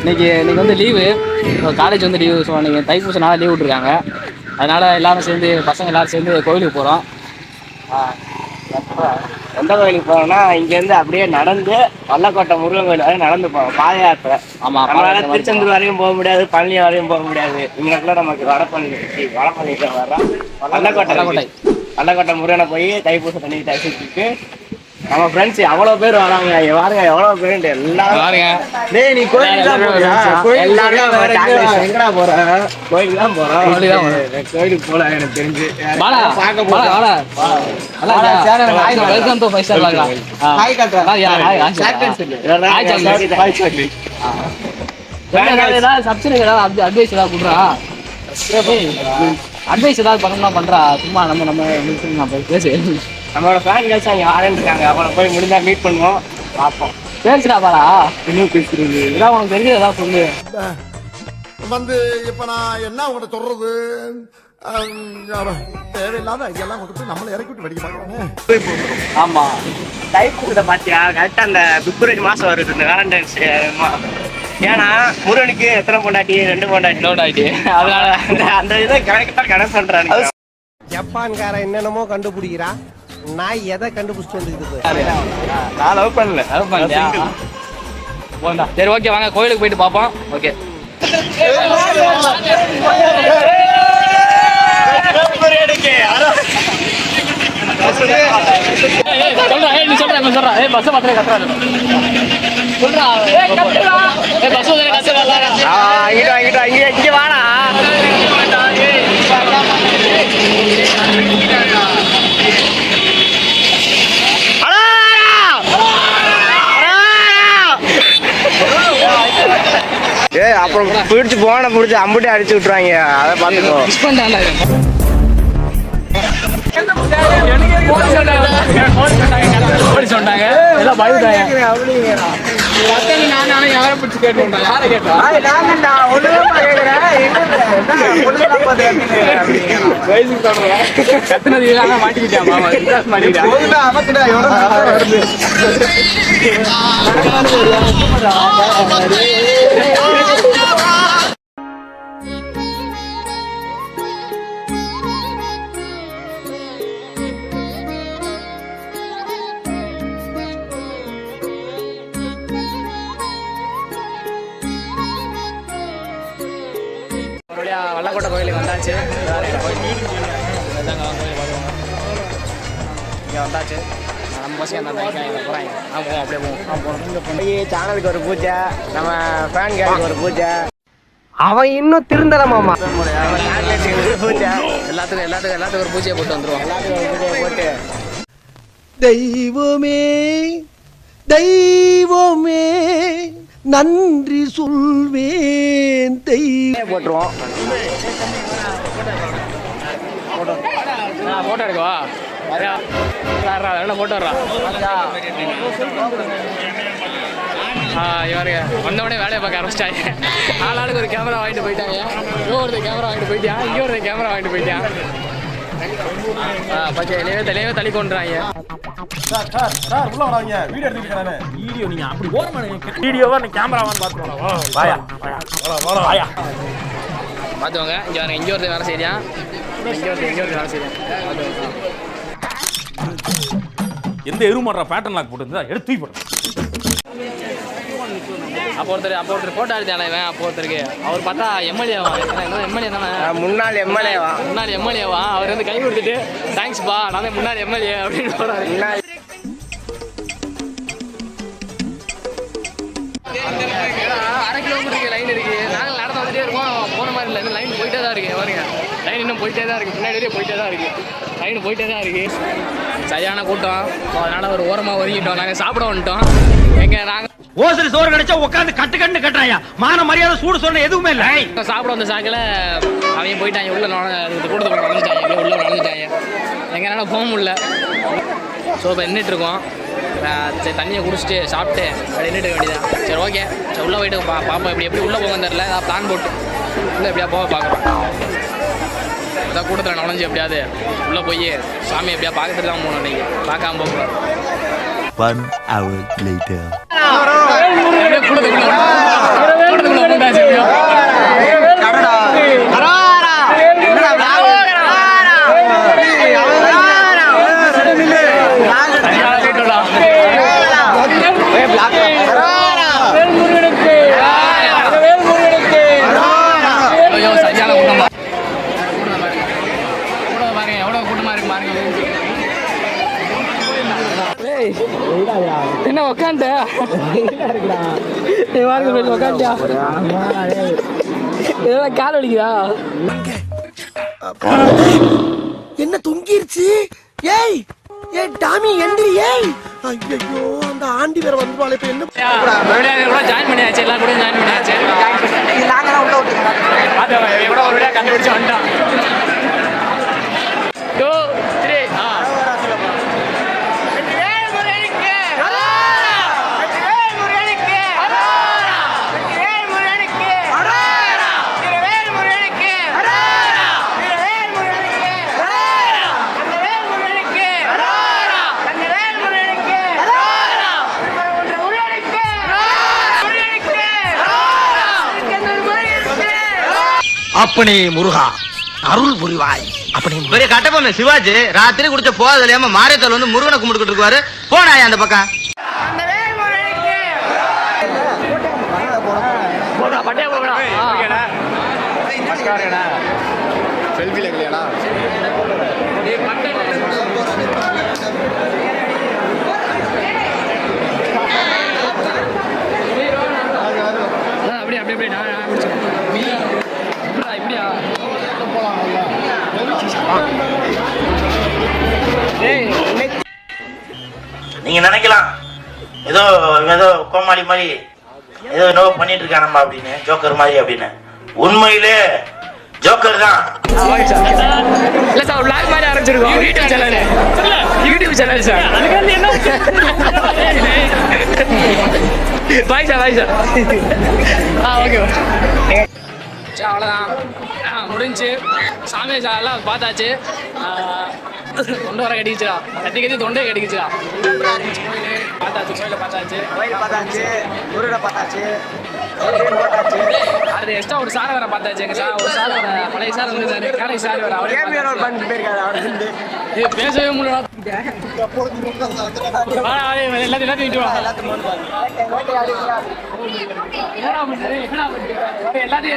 இன்னைக்கு இன்னைக்கு வந்து லீவு காலேஜ் வந்து லீவு ஸோ இன்னைக்கு தைப்பூசனால லீவ் விட்ருக்காங்க அதனால எல்லாரும் சேர்ந்து பசங்க எல்லாரும் சேர்ந்து கோயிலுக்கு போகிறோம் எந்த கோயிலுக்கு போறோம்னா இங்க இருந்து அப்படியே நடந்து வல்லக்கோட்டை முருகன் கோயில் வரையும் நடந்து போவோம் பாத யாத்திரை. ஆமாம் நம்மளால திருச்செந்தூர் வரையும் போக முடியாது பழனி வரையும் போக முடியாது. இங்கக்குள்ள நமக்கு வடபழனி வடபழனி வர்றோம். வல்லக்கோட்டை. வல்லக்கோட்டை. முருகனை போய் தைப்பூச தண்ணி தரிசிச்சுட்டு நம்ம ஃப்ரெண்ட்ஸ் எவ்வளவு பேர் வராங்க பாருங்க எவ்வளவு பேர் எல்லாரும் பாருங்க டேய் நீ கோயிலுக்கு தான் போறியா? கோயிலுக்கு எங்கடா? போற? கோயிலுக்கு தான் போறோம். கோயிலுக்கு தான் போறோம். கோயிலுக்கு போல எனக்கு தெரிஞ்சு வாடா பார்க்க வாடா போறோம். வாடா வாடா, சேனல் ஹாய் வாடா. வெல்கம் டு ஃபைவ் ஸ்டார் வாங்கா ஹாய் காட்டுறா. Hi hi hi chocolate. Hi chocolate. Hi chocolate. ஏதாவது சப்ஸ்கிரைப் ஏதாவது அட்வைஸ் ஏதாவது கொடுறா அட்வைஸ் ஏதாவது பண்ணணும்னா பண்றா சும்மா நம்ம நம்ம பேசு நம்மளோட ஃபேன் கேர்ள்ஸ் அங்க யாருன்னு இருக்காங்க? அவங்கள போய் முடிஞ்சா மீட் பண்ணுவோம். பார்ப்போம். பேசுடா பாரா இன்னும் பேசுறது? இதான் உனக்கு தெரிஞ்சது ஏதாவது சொல்லு. வந்து இப்ப நான் என்ன உங்கள்ட்ட சொல்றது? தேவையில்லாத ஐடியெல்லாம் கொடுத்து நம்மளை இறக்கி விட்டு வெடிக்க பார்க்கறானே. ஆமா. தைப்பூசத்தை பாத்தியா? கரெக்டா அந்த பிப்ரவரி மாசம் வருது இந்த வேலண்டைன்ஸ் ஏன்னா முருகனுக்கு எத்தனை பொண்டாட்டி? ரெண்டு பொண்டாட்டி. டவுட் ஆயிட்டு அதனால அந்த- அந்த இதை கரெக்டா கணக்கு பண்றாங்க ஜப்பான்காரன் என்னென்னமோ கண்டுபிடிக்கிறான். நான் எதை கண்டுபிடிச்சிட்டு வந்துருக்குது? நான் லவ் பண்ணல லவ் போண்டா. சரி ஓகே வாங்க கோயிலுக்கு போயிட்டு பார்ப்போம். ஓகே சொல்றா ஏய் நீ சொல்றா நீ சொல்றா. ஏய் பஸ் பத்திர கத்துறா சொல்றா ஏய் கத்துறா ஏய் பஸ் வந்து கத்துறா இங்கிட்ட இங்கிட்ட இங்க இங்க வாடா. அப்புறம் பிடிச்சு போன பிடிச்சி அம்புட்டி அடிச்சு விட்டுருவாங்க அதை பார்த்துக்கோ மிஸ் சொன்னாங்க எல்லாம் பயந்துட்டாங்க வல்லக்கோட்டை கோயிலுக்கு வந்தாச்சு. இங்கே வந்தாச்சு. நம்ம பசங்க என்ன நினைக்கிறாங்க போகிறாங்க ஆ போவோம் அப்படியே போவோம் ஆ போகணும் சேனலுக்கு ஒரு பூஜை நம்ம ஃபேன் கேளுக்கு ஒரு பூஜை. அவன் இன்னும் திருந்தல மாமா. நம்ம சாக்லேட்டுக்கு ஒரு பூஜை. எல்லாத்துக்கும் எல்லாத்துக்கும் எல்லாத்துக்கும் ஒரு பூஜையை போட்டு வந்துருவோம் எல்லாத்துக்கும் பூஜையை போட்டு. தெய்வமே நன்றி சொல்வேன் தெய்வம் போட்டுருவோம்? ஃபோட்டோ எடுக்கவா? ஆ இவருங்க வந்தவொடனே வேலையை பார்க்க ஆரம்பிச்சிட்டாங்க. ஆளாளுக்கு ஒரு கேமரா வாங்கிட்டு போயிட்டாங்க. இங்கே ஒருத்தர் கேமரா வாங்கிட்டு போயிட்டான். இங்கே ஒருத்தர் கேமரா வாங்கிட்டு போயிட்டான். பச்சை இலையவே தலையவே தள்ளி கொண்டுறாங்க பார்த்துவாங்க இங்கே வரங்க இங்கே ஒருத்தர் வேலை செய்யா இங்கே ஒருத்தர் இங்கே ஒருத்தர் வேலை செய்யா பார்த்துவாங்க எந்த எருமாடுற பேட்டர்ன் லாக் போட்டு எடுத்து போடுறேன் அப்போ ஒருத்தர் அப்போ ஒருத்தர் போட்டோ எடுத்தானே இவன்? அப்போ ஒருத்தருக்கு. அவர் பார்த்தா எம்எல்ஏ எம்எல்ஏ தானே? முன்னாள் எம்எல்ஏவா முன்னாடி எம்எல்ஏவா அவர் வந்து கை கொடுத்துட்டு தேங்க்ஸ் பா நான் தான் முன்னாடி எம்எல்ஏ அப்படின்னு போறாரு. முன்னாள். அரை கிலோமீட்டருக்கு லைன் இருக்கு. நாங்கள் நடந்து வந்துட்டே இருக்கோம். போன மாதிரி இல்லை. லைன் போயிட்டே தான் இருக்கு. பாருங்க. லைன் இன்னும் போயிட்டே தான் இருக்கு. முன்னாடி போயிட்டே தான் இருக்கு. லைன் போயிட்டே தான் இருக்கு. சரியான கூட்டம். அதனால ஒரு ஓரமா ஒதுங்கிட்டோம். நாங்கள் சாப்பிட வந்துட்டோம். எங்க நாங்கள் ஓசரி சோறு கிடைச்சா உட்காந்து கட்டு கட்டு கட்டுறாயா? மான மரியாதை சூடு சொன்ன எதுவுமே இல்லை. சாப்பிட வந்த சாக்கில் அவங்க போயிட்டாங்க. உள்ள கூட்டத்துக்குள்ள அப்படியே உள்ள நுழைஞ்சிட்டாங்க எங்கனால போக முடியல. ஸோ இப்போ நின்றுட்டு இருக்கோம். சரி தண்ணியை குடிச்சிட்டு சாப்பிட்டு அப்படி நின்றுட்டு வேண்டியதான் சரி ஓகே. சரி உள்ளே போயிட்டு பா பாப்போம். இப்படி எப்படி உள்ளே போக தெரில ஏதாவது பிளான் போட்டு. உள்ளே எப்படியா போக பார்க்குறோம். அதான் கூட்டத்தில் நுழைஞ்சு எப்படியாவது உள்ளே போய் சாமி எப்படியா பார்க்கறதுக்கு தான் போகணும் நீங்கள் பார்க்காம போகக்கூடாது One hour later. அப்படியே கூட்டத்துக்குள்ள கூட்டத்துக்குள்ள பூந்தாச்சு எப்படியோ. சரியான கூட்டம்டா. ஐயோ, சரியான கூட்டம் பா. கூட்டத்தை பாருங்க. கூட்டத்தை பாருங்க எவ்வளவு கூட்டமா இருக்கு பாருங்க என்ன உக்காண்ட உக்காண்டியா இதெல்லாம் கால் வலிக்குதா? என்ன தொங்கிருச்சு? ஏய் ஏய் டாமி எந்திரி ஏய்! ஐயோ அந்த ஆண்டி வேற வந்துருவாள் இப்ப என்ன கூட ஜாயின் பண்ணியாச்சு எல்லாம் கூட ஜாயின் பண்ணியாச்சு. அது எவ்வளோ ஒரு விட கண்டுபிடிச்சு வந்துட்டான். அப்பனே முருகா அருள் புரிவாய். அப்பனே பெரிய கட்டபொம்மை சிவாஜி ராத்திரி குடிச்ச போதல் இல்லாம மாரியத்தல் வந்து முருகனை கும்பிட்டுக்கிட்டு இருக்காரு போனாயா அந்த பக்கம். போடா நீங்க நினைக்கலாம். ஏதோ ஏதோ கோமாளி மாதிரி ஏதோ என்னவோ பண்ணிட்டு இருக்கானம்மா அப்படின்னு ஜோக்கர் மாதிரி அப்படின்னு. உண்மையிலே ஜோக்கர் தான். இல்ல சார் vlog மாதிரி ஆரம்பிச்சிருக்கோம். YouTube channel YouTube channel sir. Bye sir bye sir. ஆ ஓகே அவ்வளோதான் ஆ, முடிஞ்சுச்சு சாமி சார் எல்லாம் பார்த்தாச்சு. தொண்டை வர கட்டிக்கிச்சுடா கத்தி கத்தி தொண்டை கட்டிக்கிச்சுடா பார்த்தாச்சு கோயிலை பார்த்தாச்சு பார்த்தாச்சு முருகனை பார்த்தாச்சு அது எக்ஸ்ட்ரா ஒரு சார் வேற பார்த்தாச்சு எங்க சார் ஒரு சார் வேற பழைய சார் வந்து காலை சார் வேற அவரே பார்த்தாச்சு. பண்ணிட்டு போயிருக்காரு அவர் இருந்து இது பேசவே முடியல வா, வா, எல்லாத்தையும் எல்லாத்தையும் இட்டு வா. என்னடா பண்றது? என்னடா பண்றது? எல்லாத்தையும்